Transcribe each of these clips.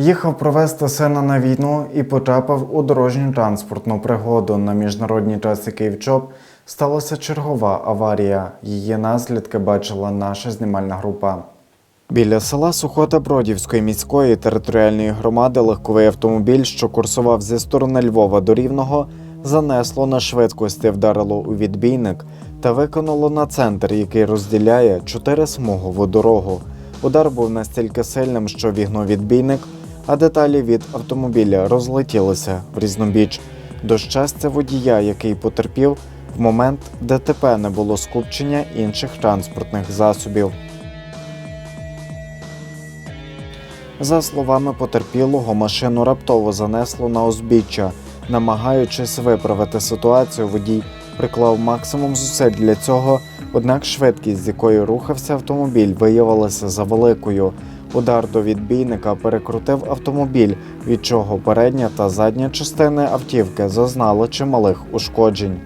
Їхав провести сина на війну і потрапив у дорожню транспортну пригоду. На міжнародній трасі Київ-Чоп сталася чергова аварія. Її наслідки бачила наша знімальна група. Біля села Сухота Бродівської міської територіальної громади легковий автомобіль, що курсував зі сторони Львова до Рівного, занесло на швидкості, вдарило у відбійник та виконало на центр, який розділяє чотирисмугову дорогу. Удар був настільки сильним, що вігнув відбійник, а деталі від автомобіля розлетілися в різнобіч. До щастя, водія, який потерпів, в момент ДТП не було скупчення інших транспортних засобів. За словами потерпілого, машину раптово занесло на узбіччя. Намагаючись виправити ситуацію, водій приклав максимум зусиль для цього, однак швидкість, з якою рухався автомобіль, виявилася завеликою. Удар до відбійника перекрутив автомобіль, від чого передня та задня частини автівки зазнали чималих ушкоджень.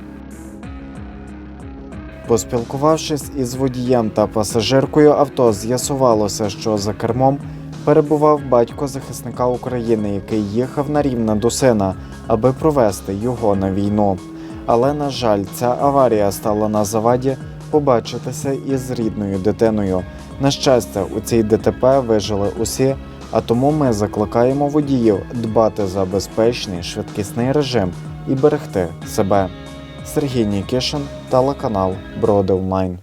Поспілкувавшись із водієм та пасажиркою авто, з'ясувалося, що за кермом перебував батько захисника України, який їхав на рівне до сина, аби провести його на війну. Але, на жаль, ця аварія стала на заваді побачитися із рідною дитиною. На щастя, у цій ДТП вижили усі, а тому ми закликаємо водіїв дбати за безпечний швидкісний режим і берегти себе. Сергій Нікішин, телеканал Броди Онлайн.